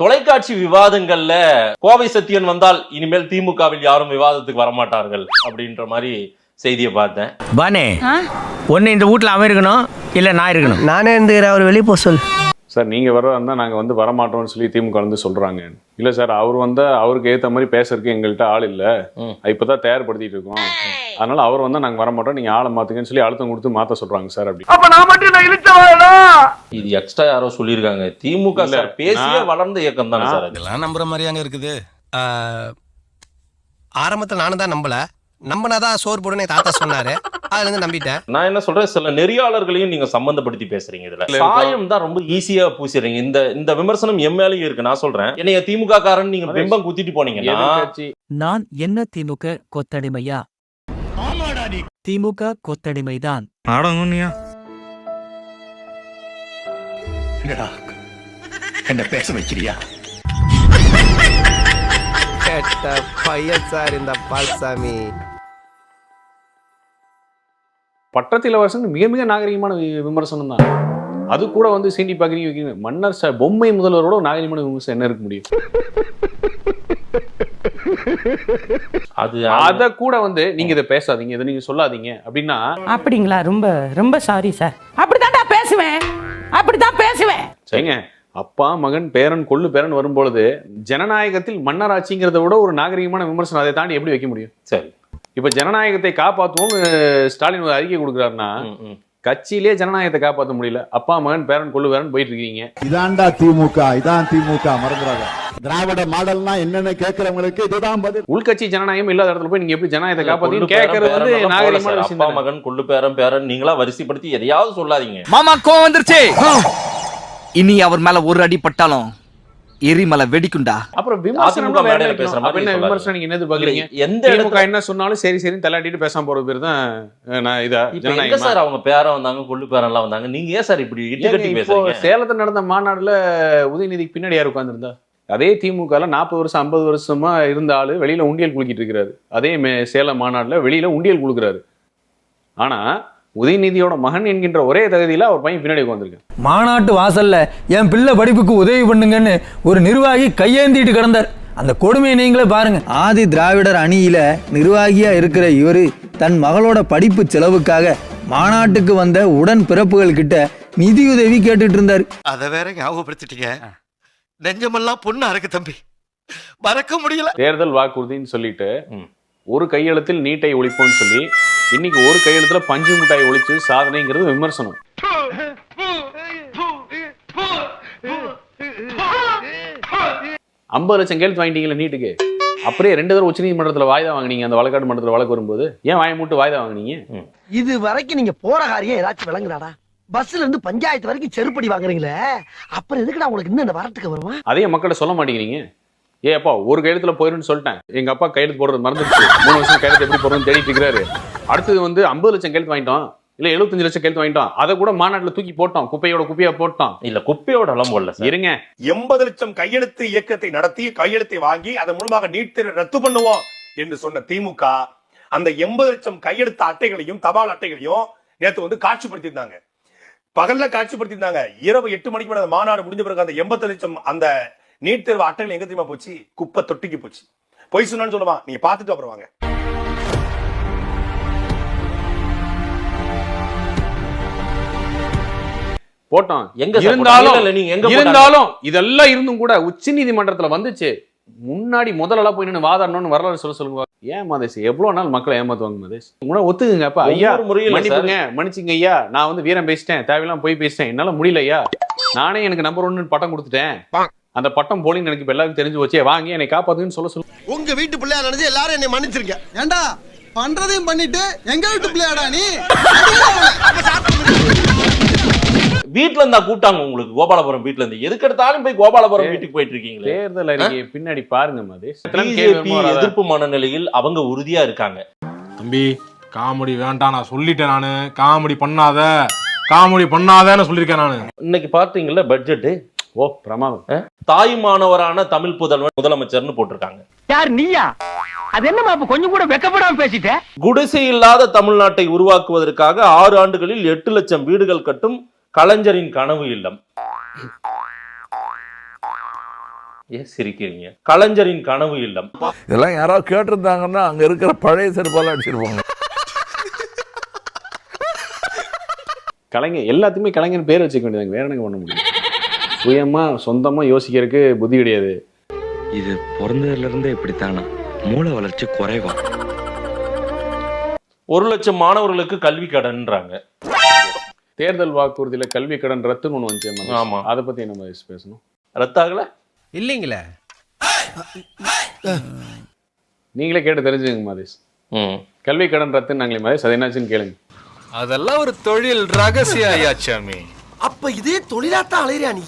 தொலைக்காட்சி விவாதங்கள்ல கோவை சத்தியன் வந்தால் இனிமேல் திமுகவில் யாரும் விவாதத்துக்கு வரமாட்டார்கள் அப்படின்ற மாதிரி செய்தியை பார்த்தேன். பானே ஒன்று இந்த வீட்டில் அவன் இருக்கணும் இல்லை நான் இருக்கணும்? நானே இருந்துக்கிறேன் அவர் வெளியே போக சொல் சார் நீங்க வர வந்தா நாங்க வந்து வரமாட்டோம்னு சொல்லி திமுக வந்து சொல்றாங்க. இல்ல சார் அவர் வந்தா அவருக்கு ஏத்த மாதிரி பேசுறதுக்கு எங்கள்கிட்ட ஆள் இல்ல. ம். இப்பதான் தயார்படுத்திட்டு இருக்கோம். அதனால அவர் வந்தா நாங்க வரமாட்டோம். நீங்க ஆளை மாத்துங்கன்னு சொல்லி அழுத்தம் கொடுத்து மாத்த சொல்றாங்க சார் அப்படி. அப்ப நான் மட்டும் நான் இழுச்சவாடா இது எக்ஸ்ட்ரா யாரோ சொல்லியிருக்காங்க. திமுக சார் பேசிய வளர்ந்த இயக்கம் தானே சார் அது. இதெல்லாம் நம்புற மாதிரியாங்க இருக்குது. ஆரம்பத்தில் நானும் தான் நம்பல. நம்பினாதான் சோறு போடுன்னு தாத்தா சொன்னாரு. அதுல இருந்து நம்பிட்டேன். நான் என்ன சொல்றேன் சில நெறியாளர்களையும் நீங்க சம்பந்தப்படுத்தி பேசுறீங்க இதுல. சாயம் தான் ரொம்ப ஈஸியா பூசிடுறீங்க. இந்த இந்த விமர்சனம் மேலயும் இருக்கு. நான் சொல்றேன். என்னைய திமுக காரன் நீங்க பிம்பம் குத்திட்டு போனீங்கன்னா எதிர்க்கட்சி. நான் என்ன திமுக கொத்தடிமையா? திமுக கொத்தடிமைதான். என்ன பேச வைக்கிறியா? கேட்ட பையன் சார் இந்த பால்சாமி. பட்டத்தில் வருஷம் மிக மிக நாகரிகமான வி- விமர்சனம் தான். அது கூட வந்து சீண்டி பாக்குறீங்க வைக்கிறீங்க மன்னர் சார் பொம்மை முதல்வரோட ஒரு நாகரிகமான விமர்சனம் என்ன இருக்க முடியும்? அது அத கூட வந்து நீங்க இதை பேசாதீங்க இதை நீங்க சொல்லாதீங்க அப்படின்னா அப்படிங்களா? ரொம்ப ரொம்ப சாரி சார் அப்படித்தான்டா பேசுவேன். அப்படித்தான் பேசுவேன். சரிங்க. அப்பா மகன் பேரன் கொள்ளு பேரன் வரும்பொழுது ஜனநாயகத்தில் மன்னராட்சிங்கிறத விட ஒரு நாகரிகமான விமர்சனம் அதை தாண்டி எப்படி வைக்க முடியும்? சரி. இப்ப ஜனநாயகத்தை காப்பாற்றுவோம் ஸ்டாலின் ஒரு அறிக்கை கொடுக்குறாருன்னா. கட்சியிலே ஜனநாயகத்தை காப்பாற்ற முடியல. அப்பா மகன் பேரன் கொள்ளு பேரன் போயிட்டு இருக்கீங்க இதான்டா திமுக இதான் திமுக மறந்துடாத. திராவிட மாடல்னா என்னன்னு கேக்குறவங்களுக்கு இதுதான் பதில். உள்கட்சி ஜனநாயகம் இல்லாத இடத்துல போய் நீங்க எப்படி ஜனநாயகத்தை பேரன், கேட்கறது வந்து நாகரிகமான. விஷயம் அப்பா. மகன் கொள்ளு பேரன் பேரன் நீங்களா வரிசைப்படுத்தி எதையாவது சொல்லாதீங்க. மாமா கோவம் வந்துருச்சு. இனி அவர் மேல ஒரு அடி பட்டாலும் எரிமலை வெடிக்குண்டா அப்புறம் விமர்சனம் மேடையில பேசுற மாதிரி என்ன சொல்லாதீங்க. விமர்சனம் நீங்க என்ன எதிர்பார்க்கறீங்க எந்த திமுக என்ன சொன்னாலும் சரி சரி தள்ளாட்டிட்டு பேசாம போறது பேர் தான் நான் இதா எங்க சார் அவங்க பேரன் வந்தாங்க கொள்ளு பேரன் எல்லாம் வந்தாங்க? நீங்க ஏன் சார் இப்படி இட்டு கட்டி பேசுறீங்க? சேலத்துல நடந்த மாநாடுல உதயநிதிக்கு பின்னாடி யார் உட்கார்ந்திருந்தா. அதே திமுக நாற்பது வருஷம் ஐம்பது வருஷமா இருந்த ஆளு வெளியில உண்டியல் குலுக்கிட்டு இருக்கிறாரு. அதே சேலம் மாநாடுல வெளியில உண்டியல் குலுக்குறாரு. ஆனா உதயநிதியோட மகன் என்கின்ற ஒரே தகுதியில அவர் பையன் பின்னாடி உட்காந்துருக்கு மாநாட்டு வாசல்ல என் பிள்ளை படிப்புக்கு உதவி பண்ணுங்கன்னு ஒரு நிர்வாகி கையேந்திட்டு கிடந்தார். அந்த கொடுமையை நீங்களே பாருங்க. ஆதி திராவிடர் அணியில நிர்வாகியா இருக்கிற இவரு தன் மகளோட படிப்பு செலவுக்காக மாநாட்டுக்கு வந்த உடன் பிறப்புகள் கிட்ட நிதியுதவி கேட்டுட்டு இருந்தார். அதை வேற ஞாபகப்படுத்திட்டீங்க. நெஞ்சமெல்லாம் பொண்ணு அறக்கு தம்பி. மறக்க முடியல. தேர்தல் வாக்குறுதின்னு சொல்லிட்டு. ஒரு கையெழுத்தில் நீட்டை ஒழிப்போம்னு சொல்லி இன்னைக்கு ஒரு கையெழுத்துல பஞ்சு மிட்டாய் ஒழிச்சு சாதனைங்கிறது விமர்சனம். ஐம்பது லட்சம் கேள்வி வாங்கிட்டீங்களா நீட்டுக்கு. அப்படியே ரெண்டு தடவை உச்ச நீதிமன்றத்தில் வாய்தா வாங்குனீங்க அந்த வழக்காடு மன்றத்தில் வழக்கு வரும்போது. ஏன் வாயை மூட்டு வாய்தா வாங்குனீங்க? இது வரைக்கும் நீங்க போற காரியம் ஏதாச்சும் விளங்குறாடா பஸ்ல இருந்து பஞ்சாயத்து வரைக்கும் செருப்படி வாங்குறீங்களே அப்புறம் எதுக்குடா உங்களுக்கு இன்னும் இந்த வரட்டுக்கு வருமா? அதையும் மக்கள்கிட்ட சொல்ல மாட்டேங்கிறீங்க. ஏ அப்பா ஒரு கையெழுத்துல போயிருன்னு சொல்லிட்டேன். எங்க அப்பா கையெழுத்து போடுறது மறந்துடுச்சு. மூணு வருஷம் கையெழுத்து எப்படி போடுறதுன்னு தேடிட்டு இருக்கிறாரு. அடுத்தது வந்து ஐம்பது லட்சம் கையெழுத்து வாங்கிட்டோம். இல்ல எழுபத்தஞ்சு லட்சம் கையெழுத்து வாங்கிட்டோம். அதை கூட மாநாட்டுல தூக்கி போட்டோம். குப்பையோட குப்பையா போட்டோம். இல்ல குப்பையோட எல்லாம் போடல சார். இருங்க. எண்பது லட்சம் கையெழுத்து இயக்கத்தை நடத்தி கையெழுத்தை வாங்கி அதன் மூலமாக நீட் தேர்வை ரத்து பண்ணுவோம் என்று சொன்ன திமுக அந்த எண்பது லட்சம் கையெழுத்து அட்டைகளையும் தபால் அட்டைகளையும் நேத்து வந்து காட்சிப்படுத்தியிருந்தாங்க. பகல்ல காட்சிப்படுத்தியிருந்தாங்க. இரவு எட்டு மணிக்கு மேல அந்த மாநாடு முடிஞ்ச பிறகு அந்த எண்பது லட்சம் அந்த நீட் தேர்வு அட்டைகள் எங்க தெரியுமா போச்சு? குப்பை தொட்டிக்கு போச்சு. பொய் சொன்னான்னு சொல்லுவான் நீங்க பார்த்துட்டு அப்புறம் வாங்க. போட்டோம். எங்க இருந்தாலும் நீங்க எங்க? இருந்தாலும் இதெல்லாம் இருந்தும் கூட உச்ச நீதிமன்றத்துல வந்துச்சு. முன்னாடி முதல்ல போய் நின்று வாதாடணும்னு வரலாறு சொல்ல சொல்லுங்க ஏன் மதேஷ் எவ்வளவு நாள் மக்களை ஏமாத்துவாங்க மதேஷ் கூட ஒத்துக்குங்க அப்பா. ஐயா. மன்னிப்புங்க மன்னிச்சுங்க ஐயா. நான் வந்து வீரம் பேசிட்டேன். தேவையெல்லாம் போய் பேசிட்டேன். என்னால முடியல ஐயா. நானே எனக்கு நம்பர் ஒன்னு பட்டம் கொடுத்துட்டேன். அந்த பட்டம் போலின்னு எனக்கு இப்ப எல்லாருக்கும் தெரிஞ்சு போச்சே. வாங்கி என்னை காப்பாத்துன்னு சொல்ல சொல்லு. உங்க வீட்டு பிள்ளையா நினைச்சு எல்லாரும் என்னை மன்னிச்சிருங்க. ஏண்டா? பண்றதையும் பண்ணிட்டு எங்க வீட்டு பிள்ளையாடா நீ? வீட்ல இருந்தா கூட்டாங்க உங்களுக்கு கோபாலபுரம் வீட்ல இருந்து. எதுக்கு எடுத்தாலும் போய் கோபாலபுரம் வீட்டுக்கு போயிட்டு இருக்கீங்களே தேர்தல் அறிக்கையை பின்னாடி பாருங்க மதேஷ் எதிர்ப்பு மனநிலையில் அவங்க உறுதியா இருக்காங்க. தம்பி காமெடி வேண்டாம் நான் சொல்லிட்டேன் நானு. காமெடி பண்ணாத. காமெடி பண்ணாதன்னு சொல்லியிருக்கேன் நானு. இன்னைக்கு பாத்தீங்கல்ல பட்ஜெட் ஓ பிரமாதம். தாய்மானவரான தமிழ் புதல்வன் முதலமைச்சர்னு போட்டிருக்காங்க. யார் நீயா? அது என்னமா அப்ப கொஞ்சம் கூட வெக்கப்படாம பேசிட்ட? குடிசை இல்லாத தமிழ்நாட்டை உருவாக்குவதற்காக ஆறு ஆண்டுகளில் எட்டு லட்சம் வீடுகள் கட்டும் கலைஞரின் கனவு இல்லம். ஏன் சிரிக்கிறீங்க? கலைஞரின் கனவு இல்லம். இதெல்லாம் யாராவது கேட்டிருந்தாங்கன்னா அங்க இருக்கிற பழைய செருப்பால அடிச்சிருப்பாங்க. கலைஞர் எல்லாத்துக்குமே கலைஞர் பேர் வச்சுக்க வேண்டியதாங்க வேற எனக்கு பண்ண முடியும்? சுயமா சொந்தமா யோசிக்கிறதுக்கு புத்தி கிடையாது. இது பிறந்ததுல இருந்தே இப்படித்தானா? மூளை வளர்ச்சி குறைவா? ஒரு லட்சம் மாணவர்களுக்கு கல்வி கடன்றாங்க. தேர்தல் வாக்குறுதியில கல்வி கடன் ரத்துன்னு ஒண்ணு வந்துச்சு ஆமா. அதை பத்தி நம்ம பேசணும்? ரத்தாகல? இல்லைங்களே. நீங்களே கேட்டு தெரிஞ்சுங்க மாதேஷ். ம். கல்வி கடன் ரத்துன்னு நாங்களே மாதேஷ் அது என்னாச்சுன்னு கேளுங்க. அதெல்லாம் ஒரு தொழில் ரகசிய ஐயாச்சாமி அப்ப இதே தொழிலாத்தான் அலையிறியா நீ?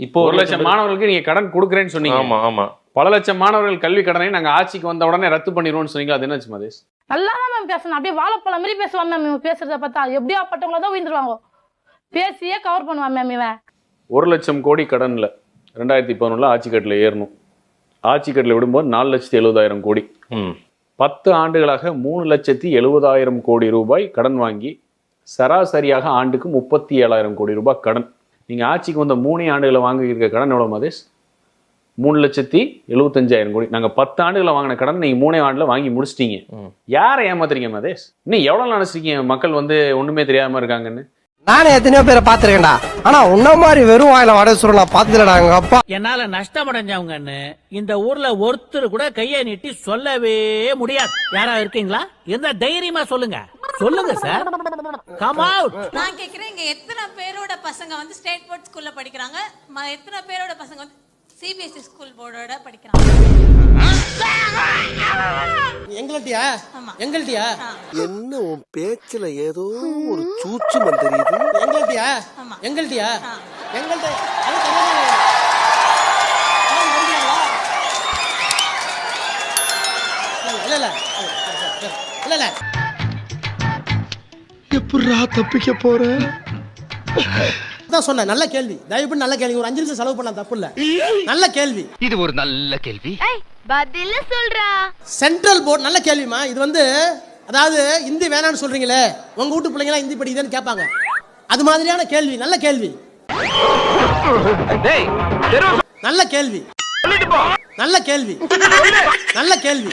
இப்போ ஒரு லட்சம் மாணவர்களுக்கு நீங்க கடன் கொடுக்குறேன்னு சொன்னீங்க. ஆமா ஆமா. பல லட்சம் மாணவர்கள் கல்வி கடனை நாங்க ஆட்சிக்கு வந்த உடனே ரத்து பண்ணிடுவோம்னு சொன்னீங்க அது என்னாச்சு மாதேஷ்? நல்லா தான் மேம் பேசணும். அப்படியே வாழைப்பழம் மாதிரி பேசுவான் மேம் இவன். பேசுறத பார்த்தா எப்படியா பட்டவங்கள தான் உயிர்ந்துருவாங்க. பேசியே கவர் பண்ணுவான் மேம் இவன். ஒரு லட்சம் கோடி கடன்ல ரெண்டாயிரத்தி பதினொன்றுல ஆட்சி கட்டில் ஏறணும். ஆட்சி கட்டில் விடும்போது நாலு லட்சத்தி எழுபதாயிரம் கோடி. ம். பத்து ஆண்டுகளாக மூணு லட்சத்தி எழுபதாயிரம் கோடி ரூபாய் கடன் வாங்கி சராசரியாக ஆண்டுக்கு முப்பத்தி ஏழாயிரம் கோடி ரூபாய் கடன். நீங்க ஆட்சிக்கு வந்த மூணே ஆண்டுகளை வாங்கியிருக்க கடன் எவ்வளவு மதேஷ்? மூணு லட்சத்தி எழுபத்தஞ்சாயிரம் கோடி. நாங்க பத்து ஆண்டுகளை வாங்கின கடன் நீங்க மூணே ஆண்டுல வாங்கி முடிச்சிட்டீங்க. யாரை ஏமாத்துறீங்க மதேஷ்? இன்னும் எவ்வளவு நினைச்சிருக்கீங்க? மக்கள் வந்து ஒண்ணுமே தெரியாம இருக்காங்கன்னு. நானே எத்தனையோ பேரை பாத்துருக்கேன்டா ஆனா உன்ன மாதிரி வெறும் வாயில வடை சுருள் நான் பாத்துலடா எங்க அப்பா. என்னால நஷ்டமடைஞ்சவங்கன்னு இந்த ஊர்ல ஒருத்தர் கூட கையை நீட்டி சொல்லவே முடியாது. யாரா இருக்கீங்களா? எந்த தைரியமா சொல்லுங்க. சொல்லுங்க சார் கம் அவுட் நான் கேக்குறேன் இங்க எத்தனை பேரோட பசங்க வந்து ஸ்டேட் போர்ட் ஸ்கூல்ல படிக்கிறாங்க? ம- எத்தனை பேரோட பசங்க வந்து சிபிஎஸ்இ ஸ்கூல் போர்டோட படிக்கிறாங்க? எங்கள்ட்டியா? ஆமா. எங்கள்ட்டியா? என்ன உன் பேச்சுல ஏதோ ஒரு சூச்சுமம் தெரியுது எங்கள்ட்டியா? ஆமா. எங்கள்ட்டியா? ஆ. எங்கள்ட்ட அது கல்யாணம் கல்யாணம் பண்ணிக்கிறீங்களா? இல்ல இல்ல இல்ல இல்ல. எப்படிரா தப்பிக்க போற? தான் சொன்னேன் நல்ல கேள்வி. தயவு பண்ணி நல்ல கேள்வி. ஒரு அஞ்சு நிமிஷம் செலவு பண்ண தப்பு இல்ல. நல்ல கேள்வி. இது ஒரு நல்ல கேள்வி. பதில சொல்றா. சென்ட்ரல் போர்டு நல்ல கேள்விமா இது வந்து அதாவது இந்தி வேணாம்னு சொல்றீங்களே. உங்க வீட்டு பிள்ளைங்க இந்தி படிக்குதுன்னு கேட்பாங்க. அது மாதிரியான கேள்வி நல்ல கேள்வி. நல்ல கேள்வி. நல்ல கேள்வி. நல்ல கேள்வி.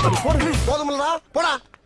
போதுமில்லடா போடா